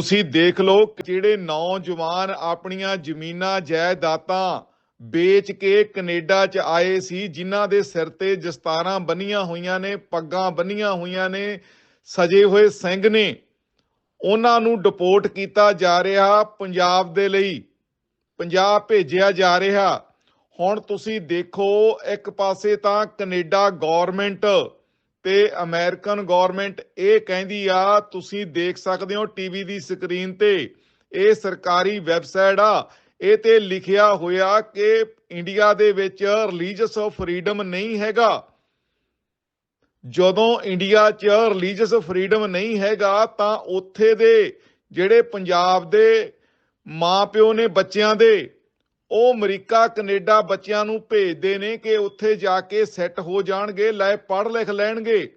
ਤੁਸੀਂ ਦੇਖ ਲਓ ਜਿਹੜੇ ਨੌਜਵਾਨ ਆਪਣੀਆਂ ਜ਼ਮੀਨਾਂ, ਜਾਇਦਾਦਾਂ ਵੇਚ ਕੇ ਕੈਨੇਡਾ 'ਚ ਆਏ ਸੀ, ਜਿਨ੍ਹਾਂ ਦੇ ਸਿਰ ਤੇ ਦਸਤਾਰਾਂ ਬੰਨੀਆਂ ਹੋਈਆਂ ਨੇ, ਪੱਗਾਂ ਬੰਨੀਆਂ ਹੋਈਆਂ ਨੇ, ਸਜੇ ਹੋਏ ਸਿੰਘ ਨੇ, ਉਹਨਾਂ ਨੂੰ ਡਿਪੋਰਟ ਕੀਤਾ ਜਾ ਰਿਹਾ, ਪੰਜਾਬ ਦੇ ਲਈ, ਪੰਜਾਬ ਭੇਜਿਆ ਜਾ ਰਿਹਾ। ਹੁਣ ਤੁਸੀਂ ਦੇਖੋ, ਇੱਕ ਪਾਸੇ ਤਾਂ ਕੈਨੇਡਾ ਗਵਰਨਮੈਂਟ ਤੇ ਅਮਰੀਕਨ ਗਵਰਨਮੈਂਟ ਇਹ ਕਹਿੰਦੀ ਆ, ਤੁਸੀਂ ਦੇਖ ਸਕਦੇ ਹੋ ਟੀਵੀ ਦੀ ਸਕਰੀਨ ਤੇ ਇਹ ਸਰਕਾਰੀ ਵੈਬਸਾਈਟ ਆ, ਇਹ ਤੇ ਲਿਖਿਆ ਹੋਇਆ ਕਿ ਇੰਡੀਆ ਦੇ ਵਿੱਚ ਰਿਲੀਜੀਅਸ ਆਫ ਫਰੀडम ਨਹੀਂ ਹੈਗਾ। ਜਦੋਂ ਇੰਡੀਆ 'ਚ ਰਿਲੀਜੀਅਸ ਫਰੀडम ਨਹੀਂ ਹੈਗਾ, ਤਾਂ ਉੱਥੇ ਦੇ ਜਿਹੜੇ ਪੰਜਾਬ ਦੇ ਮਾਪਿਓ ਨੇ, ਬੱਚਿਆਂ ਦੇ ਉਹ ਅਮਰੀਕਾ, ਕੈਨੇਡਾ ਬੱਚਿਆਂ ਨੂੰ ਭੇਜਦੇ ਨੇ ਕਿ ਉੱਥੇ ਜਾ ਕੇ ਸੈੱਟ ਹੋ ਜਾਣਗੇ, ਲੈ ਪੜ੍ਹ ਲਿਖ ਲੈਣਗੇ।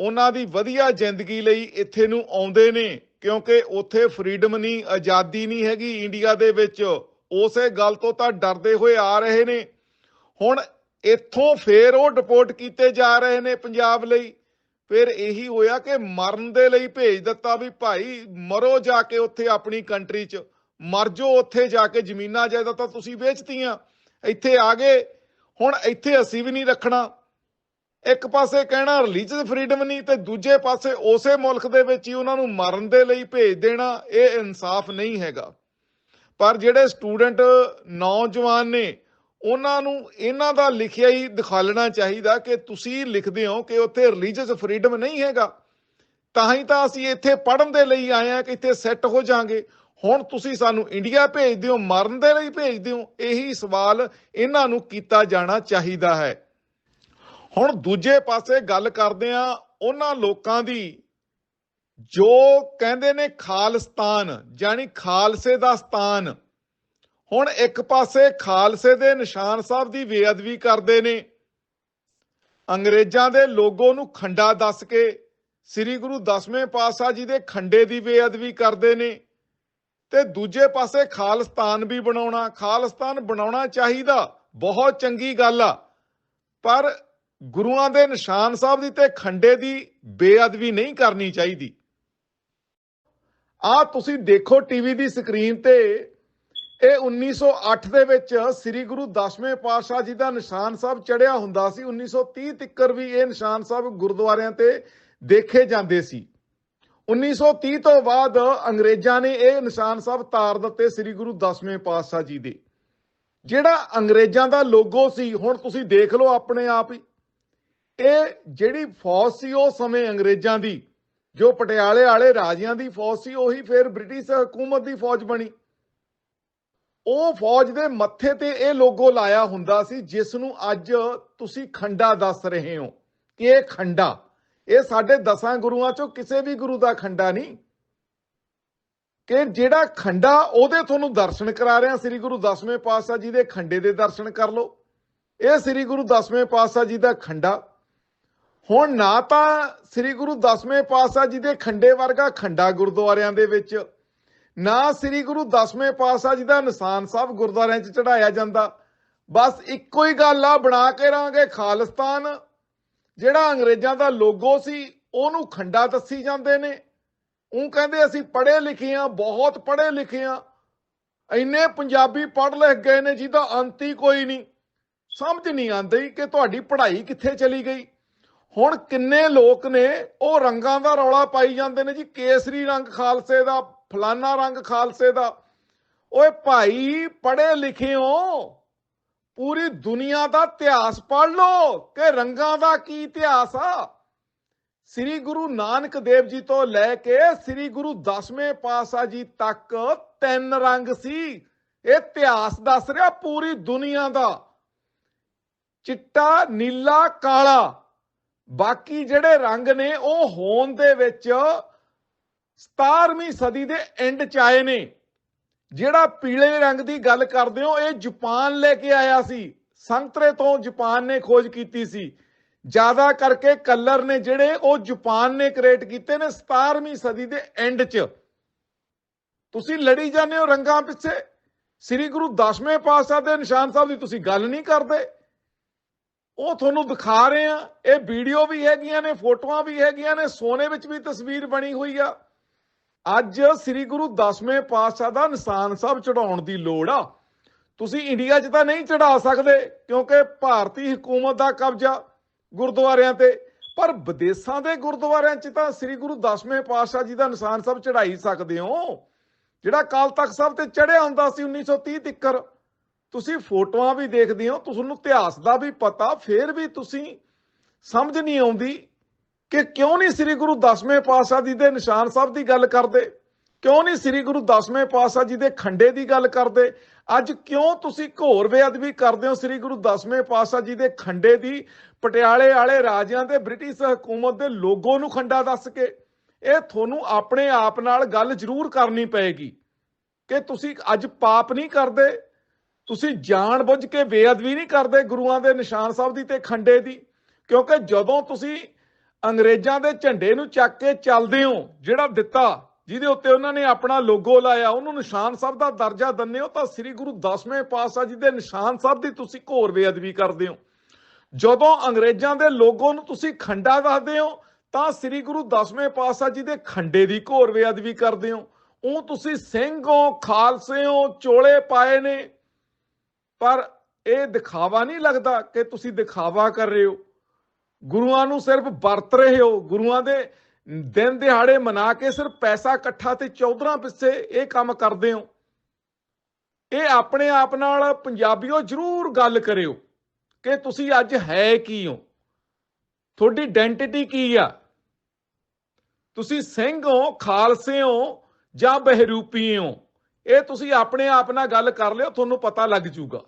ਉਹਨਾਂ ਦੀ ਵਧੀਆ ਜ਼ਿੰਦਗੀ ਲਈ ਇੱਥੇ ਨੂੰ ਆਉਂਦੇ ਨੇ, ਕਿਉਂਕਿ ਉੱਥੇ ਫਰੀडम ਨਹੀਂ, ਆਜ਼ਾਦੀ ਨਹੀਂ ਹੈਗੀ ਇੰਡੀਆ ਦੇ ਵਿੱਚ। ਉਸੇ ਗੱਲ ਤੋਂ ਤਾਂ ਡਰਦੇ ਹੋਏ ਆ ਰਹੇ ਨੇ। ਹੁਣ ਇੱਥੋਂ ਫੇਰ ਉਹ ਡਿਪੋਰਟ ਕੀਤੇ ਜਾ ਰਹੇ ਨੇ ਪੰਜਾਬ ਲਈ। ਫਿਰ ਇਹੀ ਹੋਇਆ ਕਿ ਮਰਨ ਦੇ ਲਈ ਭੇਜ ਦਿੱਤਾ ਵੀ ਭਾਈ ਮਰੋ ਜਾ ਕੇ ਉੱਥੇ ਆਪਣੀ ਕੰਟਰੀ 'ਚ। ਮਰ ਜੋ ਉੱਥੇ ਜਾ ਕੇ ਜ਼ਮੀਨਾਂ ਜਾਇਦਾ ਤਾਂ ਤੁਸੀਂ ਵੇਚਤੀਆਂ। ਇੱਥੇ ਆ ਗਏ। ਹੁਣ ਇੱਥੇ ਅਸੀਂ ਵੀ ਨਹੀਂ ਰੱਖਣਾ। ਇੱਕ ਪਾਸੇ ਕਹਿਣਾ ਰਿਲੀਜੀਅਸ ਫਰੀडम ਨਹੀਂ ਤੇ ਦੂਜੇ ਪਾਸੇ ਉਸੇ ਮੁਲਕ ਦੇ ਵਿੱਚ ਹੀ ਉਹਨਾਂ ਨੂੰ ਮਰਨ ਦੇ ਲਈ ਭੇਜ ਦੇਣਾ, ਇਹ ਇਨਸਾਫ ਨਹੀਂ ਹੈਗਾ। ਪਰ ਜਿਹੜੇ ਸਟੂਡੈਂਟ, ਨੌਜਵਾਨ ਨੇ, ਉਹਨਾਂ ਨੂੰ ਇਹਨਾਂ ਦਾ ਲਿਖਿਆ ਹੀ ਦਿਖਾਲਣਾ ਚਾਹੀਦਾ ਕਿ ਤੁਸੀਂ ਲਿਖਦੇ ਹੋ ਕਿ ਉੱਥੇ ਰਿਲੀਜੀਅਸ ਫਰੀडम ਨਹੀਂ ਹੈਗਾ। ਤਾਂ ਹੀ ਤਾਂ ਅਸੀਂ ਇੱਥੇ ਪੜਨ ਦੇ ਲਈ ਆਏ ਆ ਕਿ ਇੱਥੇ ਸੈੱਟ ਹੋ ਜਾਾਂਗੇ। ਹੁਣ ਤੁਸੀਂ ਸਾਨੂੰ ਇੰਡੀਆ ਭੇਜਦੇ ਹੋ, ਮਰਨ ਦੇ ਲਈ ਭੇਜਦੇ ਹੋ, ਇਹੀ ਸਵਾਲ ਇਹਨਾਂ ਨੂੰ ਕੀਤਾ ਜਾਣਾ ਚਾਹੀਦਾ ਹੈ। ਹੁਣ ਦੂਜੇ ਪਾਸੇ ਗੱਲ ਕਰਦੇ ਆ ਉਹਨਾਂ ਲੋਕਾਂ ਦੀ, ਜੋ ਕਹਿੰਦੇ ਨੇ ਖਾਲਿਸਤਾਨ ਜਾਨੀ ਖਾਲਸੇ ਦਾ ਸਥਾਨ। ਹੁਣ ਇੱਕ ਪਾਸੇ ਖਾਲਸੇ ਦੇ ਨਿਸ਼ਾਨ ਸਾਹਿਬ ਦੀ ਬੇਅਦਬੀ ਕਰਦੇ ਨੇ। ਅੰਗਰੇਜ਼ਾਂ ਦੇ ਲੋਗੋ ਨੂੰ ਖੰਡਾ ਦੱਸ ਕੇ, ਸ੍ਰੀ ਗੁਰੂ ਦਸਵੇਂ ਪਾਤਸ਼ਾਹ ਜੀ ਦੇ ਖੰਡੇ ਦੀ ਬੇਅਦਬੀ ਕਰਦੇ ਨੇ। ਤੇ ਦੂਜੇ ਪਾਸੇ ਖਾਲਿਸਤਾਨ ਵੀ ਬਣਾਉਣਾ, ਖਾਲਿਸਤਾਨ ਬਣਾਉਣਾ ਚਾਹੀਦਾ, ਬਹੁਤ ਚੰਗੀ ਗੱਲ ਆ। ਪਰ ਗੁਰੂਆਂ ਦੇ ਨਿਸ਼ਾਨ ਸਾਹਿਬ ਦੀ ਤੇ ਖੰਡੇ ਦੀ ਬੇਅਦਬੀ ਨਹੀਂ ਕਰਨੀ ਚਾਹੀਦੀ। ਆ ਤੁਸੀਂ ਦੇਖੋ ਟੀਵੀ ਦੀ ਸਕਰੀਨ ਤੇ, ਇਹ 1908 ਦੇ ਵਿੱਚ ਸ੍ਰੀ ਗੁਰੂ ਦਸਵੇਂ ਪਾਤਸ਼ਾਹ ਜੀ ਦਾ ਨਿਸ਼ਾਨ ਸਾਹਿਬ ਚੜਿਆ ਹੁੰਦਾ ਸੀ। 1930 ਤੱਕਰ ਵੀ ਇਹ ਨਿਸ਼ਾਨ ਸਾਹਿਬ ਗੁਰਦੁਆਰਿਆਂ ਤੇ ਦੇਖੇ ਜਾਂਦੇ ਸੀ। 1930 ਤੋਂ ਬਾਅਦ ਅੰਗਰੇਜ਼ਾਂ ਨੇ ਇਹ ਨਿਸ਼ਾਨ ਸਾਹਿਬ ਤਾਰ ਦਿੱਤੇ ਸ੍ਰੀ ਗੁਰੂ ਦਸਵੇਂ ਪਾਤਸ਼ਾਹ ਜੀ ਦੇ। ਜਿਹੜਾ ਅੰਗਰੇਜ਼ਾਂ ਦਾ ਲੋਗੋ ਸੀ, ਹੁਣ ਤੁਸੀਂ ਦੇਖ ਲਓ ਆਪਣੇ ਆਪ ਹੀ। ਇਹ ਜਿਹੜੀ ਫੌਜ ਸੀ, ਉਹ ਸਮੇਂ ਅੰਗਰੇਜ਼ਾਂ ਦੀ, ਜੋ ਪਟਿਆਲੇ ਵਾਲੇ ਰਾਜਿਆਂ ਦੀ ਫੌਜ ਸੀ, ਉਹੀ ਫਿਰ ਬ੍ਰਿਟਿਸ਼ ਹਕੂਮਤ ਦੀ ਫੌਜ ਬਣੀ। ਉਹ ਫੌਜ ਦੇ ਮੱਥੇ ਤੇ ਇਹ ਲੋਗੋ ਲਾਇਆ ਹੁੰਦਾ ਸੀ, ਜਿਸ ਨੂੰ ਅੱਜ ਤੁਸੀਂ ਖੰਡਾ ਦੱਸ ਰਹੇ ਹੋ, ਕਿ ਇਹ ਖੰਡਾ ਇਹ ਸਾਡੇ ਦਸਾਂ ਗੁਰੂਆਂ ਚੋਂ ਕਿਸੇ ਵੀ ਗੁਰੂ ਦਾ ਖੰਡਾ ਨਹੀਂ। ਕਿ ਜਿਹੜਾ ਖੰਡਾ ਉਹਦੇ ਤੁਹਾਨੂੰ ਦਰਸ਼ਨ ਕਰਾ ਰਿਹਾ, ਸ੍ਰੀ ਗੁਰੂ ਦਸਵੇਂ ਪਾਤਸ਼ਾਹ ਜੀ ਦੇ ਖੰਡੇ ਦੇ ਦਰਸ਼ਨ ਕਰ ਲਓ। ਇਹ ਸ੍ਰੀ ਗੁਰੂ ਦਸਵੇਂ ਪਾਤਸ਼ਾਹ ਜੀ ਦਾ ਖੰਡਾ। ਹੁਣ ਨਾ ਤਾਂ ਸ੍ਰੀ ਗੁਰੂ ਦਸਵੇਂ ਪਾਤਸ਼ਾਹ ਜੀ ਦੇ ਖੰਡੇ ਵਰਗਾ ਖੰਡਾ ਗੁਰਦੁਆਰਿਆਂ ਦੇ ਵਿੱਚ, ਨਾ ਸ੍ਰੀ ਗੁਰੂ ਦਸਵੇਂ ਪਾਤਸ਼ਾਹ ਜੀ ਦਾ ਨਿਸ਼ਾਨ ਸਾਹਿਬ ਗੁਰਦੁਆਰਿਆਂ 'ਚ ਚੜਾਇਆ ਜਾਂਦਾ। ਬਸ ਇੱਕੋ ਹੀ ਗੱਲ ਆ, ਬਣਾ ਕੇ ਰਾਂਗੇ ਖਾਲਿਸਤਾਨ। ਜਿਹੜਾ ਅੰਗਰੇਜ਼ਾਂ ਦਾ ਲੋਗੋ ਸੀ, ਉਹਨੂੰ ਖੰਡਾ ਦੱਸੀ ਜਾਂਦੇ ਨੇ। ਉਹ ਕਹਿੰਦੇ, ਅਸੀਂ ਪੜ੍ਹੇ ਲਿਖੇ ਆ, ਬਹੁਤ ਪੜ੍ਹੇ ਲਿਖੇ ਆ। ਇੰਨੇ ਪੰਜਾਬੀ ਪੜ੍ਹ ਲਿਖ ਗਏ ਨੇ, ਜਿਹਦਾ ਅੰਤ ਹੀ ਕੋਈ ਨਹੀਂ। ਸਮਝ ਨਹੀਂ ਆਉਂਦੀ ਕਿ ਤੁਹਾਡੀ ਪੜ੍ਹਾਈ ਕਿੱਥੇ ਚਲੀ ਗਈ। ਹੁਣ ਕਿੰਨੇ ਲੋਕ ਨੇ, ਉਹ ਰੰਗਾਂ ਦਾ ਰੌਲਾ ਪਾਈ ਜਾਂਦੇ ਨੇ ਜੀ। ਕੇਸਰੀ ਰੰਗ ਖਾਲਸੇ ਦਾ, ਫਲਾਨਾ ਰੰਗ ਖਾਲਸੇ ਦਾ। ਓਏ ਭਾਈ, ਪੜ੍ਹੇ ਲਿਖੇ ਹੋ। ਪੂਰੀ ਦੁਨੀਆ ਦਾ ਇਤਿਹਾਸ ਪੜ੍ਹ ਲਓ ਕਿ ਰੰਗਾਂ ਦਾ ਕੀ ਇਤਿਹਾਸ ਆ? ਸ੍ਰੀ ਗੁਰੂ ਨਾਨਕ ਦੇਵ ਜੀ ਤੋਂ ਲੈ ਕੇ ਸ੍ਰੀ ਗੁਰੂ ਦਸਵੇਂ ਪਾਤਸ਼ਾਹ ਜੀ ਤੱਕ ਤਿੰਨ ਰੰਗ ਸੀ। ਇਹ ਇਤਿਹਾਸ ਦੱਸ ਰਿਹਾ ਪੂਰੀ ਦੁਨੀਆ ਦਾ। ਚਿੱਟਾ, ਨੀਲਾ, ਕਾਲਾ। ਬਾਕੀ ਜਿਹੜੇ ਰੰਗ ਨੇ ਉਹ ਹੋਣ ਦੇ ਵਿੱਚ 17ਵੀਂ ਸਦੀ ਦੇ ਐਂਡ ਚ ਆਏ ਨੇ। ਜਿਹੜਾ ਪੀਲੇ ਰੰਗ ਦੀ ਗੱਲ ਕਰਦੇ ਹੋ, ਇਹ ਜਾਪਾਨ ਲੈ ਕੇ ਆਇਆ ਸੀ। ਸੰਤਰੇ ਤੋਂ ਜਾਪਾਨ ਨੇ ਖੋਜ ਕੀਤੀ ਸੀ। ਜ਼ਿਆਦਾ ਕਰਕੇ ਕਲਰ ਨੇ ਜਿਹੜੇ, ਉਹ ਜਾਪਾਨ ਨੇ ਕ੍ਰੀਏਟ ਕੀਤੇ ਨੇ 17ਵੀਂ ਸਦੀ ਦੇ ਐਂਡ 'ਚ। ਤੁਸੀਂ ਲੜੀ ਜਾਂਦੇ ਹੋ ਰੰਗਾਂ ਪਿੱਛੇ। ਸ੍ਰੀ ਗੁਰੂ ਦਸਵੇਂ ਪਾਤਸ਼ਾਹ ਦੇ ਨਿਸ਼ਾਨ ਸਾਹਿਬ ਦੀ ਤੁਸੀਂ ਗੱਲ ਨਹੀਂ ਕਰਦੇ। ਉਹ ਤੁਹਾਨੂੰ ਦਿਖਾ ਰਹੇ ਆ। ਇਹ ਵੀਡੀਓ ਵੀ ਹੈਗੀਆਂ ਨੇ, ਫੋਟੋਆਂ ਵੀ ਹੈਗੀਆਂ ਨੇ, ਸੋਨੇ ਵਿੱਚ ਵੀ ਤਸਵੀਰ ਬਣੀ ਹੋਈ ਆ। ਅੱਜ ਸ੍ਰੀ ਗੁਰੂ ਦਸਵੇਂ ਪਾਤਸ਼ਾਹ ਦਾ ਨਿਸ਼ਾਨ ਸਾਹਿਬ ਚੜਾਉਣ ਦੀ ਲੋੜ ਆ। ਤੁਸੀਂ ਇੰਡੀਆ 'ਚ ਤਾਂ ਨਹੀਂ ਚੜਾ ਸਕਦੇ, ਕਿਉਂਕਿ ਭਾਰਤੀ ਹਕੂਮਤ ਦਾ ਕਬਜ਼ਾ ਗੁਰਦੁਆਰਿਆਂ ਤੇ। ਪਰ ਵਿਦੇਸ਼ਾਂ ਦੇ ਗੁਰਦੁਆਰਿਆਂ 'ਚ ਤਾਂ ਸ੍ਰੀ ਗੁਰੂ ਦਸਵੇਂ ਪਾਤਸ਼ਾਹ ਜੀ ਦਾ ਨਿਸ਼ਾਨ ਸਾਹਿਬ ਚੜਾਈ ਸਕਦੇ ਹੋ। ਜਿਹੜਾ ਕਾਲ ਤਖਤ ਸਾਹਿਬ ਤੇ ਚੜਿਆ ਹੁੰਦਾ ਸੀ 1930 ਤੱਕਰ। ਤੁਸੀਂ ਫੋਟੋਆਂ ਵੀ ਦੇਖਦੇ ਹੋ, ਤੁਹਾਨੂੰ ਇਤਿਹਾਸ ਦਾ ਵੀ ਪਤਾ, ਫੇਰ ਵੀ ਤੁਸੀਂ ਸਮਝ ਨਹੀਂ ਆਉਂਦੀ ਕਿ ਕਿਉਂ ਨਹੀਂ ਸ੍ਰੀ ਗੁਰੂ ਦਸਵੇਂ ਪਾਤਸ਼ਾਹ ਜੀ ਦੇ ਨਿਸ਼ਾਨ ਸਾਹਿਬ ਦੀ ਗੱਲ ਕਰਦੇ? ਕਿਉਂ ਨਹੀਂ ਸ੍ਰੀ ਗੁਰੂ ਦਸਵੇਂ ਪਾਤਸ਼ਾਹ ਜੀ ਦੇ ਖੰਡੇ ਦੀ ਗੱਲ ਕਰਦੇ? ਅੱਜ ਕਿਉਂ ਤੁਸੀਂ ਘੋਰ ਬੇਅਦਬੀ ਕਰਦੇ ਹੋ ਸ੍ਰੀ ਗੁਰੂ ਦਸਵੇਂ ਪਾਤਸ਼ਾਹ ਜੀ ਦੇ ਖੰਡੇ ਦੀ? ਪਟਿਆਲੇ ਵਾਲੇ ਰਾਜਿਆਂ ਤੇ ਬ੍ਰਿਟਿਸ਼ ਹਕੂਮਤ ਦੇ ਲੋਗੋ ਨੂੰ ਖੰਡਾ ਦੱਸ ਕੇ। ਇਹ ਤੁਹਾਨੂੰ ਆਪਣੇ ਆਪ ਨਾਲ ਗੱਲ ਜ਼ਰੂਰ ਕਰਨੀ ਪਏਗੀ ਕਿ ਤੁਸੀਂ ਅੱਜ ਪਾਪ ਨਹੀਂ ਕਰਦੇ, ਤੁਸੀਂ ਜਾਣ ਬੁੱਝ ਕੇ ਬੇਅਦਬੀ ਨਹੀਂ ਕਰਦੇ ਗੁਰੂਆਂ ਦੇ ਨਿਸ਼ਾਨ ਸਾਹਿਬ ਦੀ ਤੇ ਖੰਡੇ ਦੀ। ਕਿਉਂਕਿ ਜਦੋਂ ਤੁਸੀਂ ਅੰਗਰੇਜ਼ਾਂ ਦੇ ਝੰਡੇ ਨੂੰ ਚੱਕ ਕੇ ਚੱਲਦੇ ਹੋ, ਜਿਹੜਾ ਦਿੱਤਾ, ਜਿਹਦੇ ਉੱਤੇ ਉਹਨਾਂ ਨੇ ਆਪਣਾ ਲੋਗੋ ਲਾਇਆ, ਉਹਨੂੰ ਨਿਸ਼ਾਨ ਸਾਹਿਬ ਦਾ ਦਰਜਾ ਦਿੰਦੇ ਹੋ, ਤਾਂ ਸ੍ਰੀ ਗੁਰੂ ਦਸਵੇਂ ਪਾਤਸ਼ਾਹ ਜੀ ਦੇ ਨਿਸ਼ਾਨ ਸਾਹਿਬ ਦੀ ਤੁਸੀਂ ਘੋਰ ਬੇਅਦਬੀ ਕਰਦੇ ਹੋ। ਜਦੋਂ ਅੰਗਰੇਜ਼ਾਂ ਦੇ ਲੋਗੋ ਨੂੰ ਤੁਸੀਂ ਖੰਡਾ ਦੱਸਦੇ ਹੋ, ਤਾਂ ਸ੍ਰੀ ਗੁਰੂ ਦਸਵੇਂ ਪਾਤਸ਼ਾਹ ਜੀ ਦੇ ਖੰਡੇ ਦੀ ਘੋਰ ਬੇਅਦਬੀ ਕਰਦੇ ਹੋ। ਉਹ ਤੁਸੀਂ ਸਿੰਘ ਹੋ, ਖਾਲਸੇ ਹੋ, ਚੋਲੇ ਪਾਏ ਨੇ, ਪਰ ਇਹ ਦਿਖਾਵਾ ਨਹੀਂ ਲੱਗਦਾ ਕਿ ਤੁਸੀਂ ਦਿਖਾਵਾ ਕਰ ਰਹੇ ਹੋ। ਗੁਰੂਆਂ ਨੂੰ ਸਿਰਫ ਵਰਤ ਰਹੇ ਹੋ, ਗੁਰੂਆਂ ਦੇ ਦਿਨ ਦਿਹਾੜੇ ਮਨਾ ਕੇ ਸਿਰਫ ਪੈਸਾ ਇਕੱਠਾ ਤੇ ਚੌਧਰਾਂ ਪਿੱਛੇ ਇਹ ਕੰਮ ਕਰਦੇ ਹੋ। ਇਹ ਆਪਣੇ ਆਪ ਨਾਲ ਪੰਜਾਬੀਓ ਜਰੂਰ ਗੱਲ ਕਰਿਓ ਕਿ ਤੁਸੀਂ ਅੱਜ ਹੈ ਕੀ ਹੋ। ਤੁਹਾਡੀ ਆਇਡੈਂਟੀਟੀ ਕੀ ਆ? ਤੁਸੀਂ ਸਿੰਘ ਹੋ, ਖਾਲਸੇ ਹੋ ਜਾਂ ਬਹਿਰੂਪੀ ਹੋ? ਇਹ ਤੁਸੀਂ ਆਪਣੇ ਆਪ ਨਾਲ ਗੱਲ ਕਰ ਲਿਓ, ਤੁਹਾਨੂੰ ਪਤਾ ਲੱਗ ਜੂਗਾ